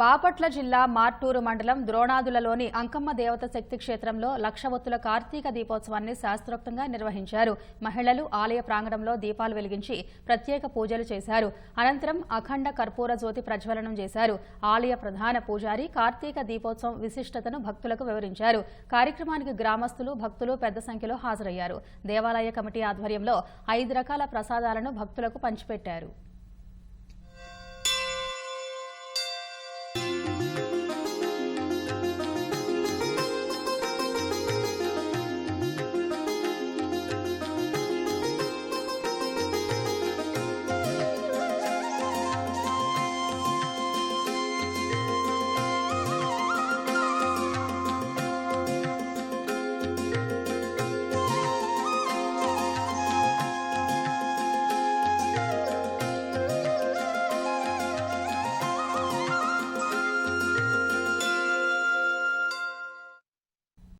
బాపట్ల జిల్లా మార్టూరు మండలం ద్రోణాదులలోని అంకమ్మ దేవత శక్తి క్షేత్రంలో లక్ష ఒత్తుల కార్తీక దీపోత్సవాన్ని శాస్త్రోక్తంగా నిర్వహించారు. మహిళలు ఆలయ ప్రాంగణంలో దీపాలు వెలిగించి ప్రత్యేక పూజలు చేశారు. అనంతరం అఖండ కర్పూర జ్యోతి ప్రజ్వలనం చేశారు. ఆలయ ప్రధాన పూజారి కార్తీక దీపోత్సవం విశిష్టతను భక్తులకు వివరించారు. కార్యక్రమానికి గ్రామస్తులు భక్తులు పెద్ద సంఖ్యలో హాజరయ్యారు. దేవాలయ కమిటీ ఆధ్వర్యంలో ఐదు రకాల ప్రసాదాలను భక్తులకు పంచిపెట్టారు.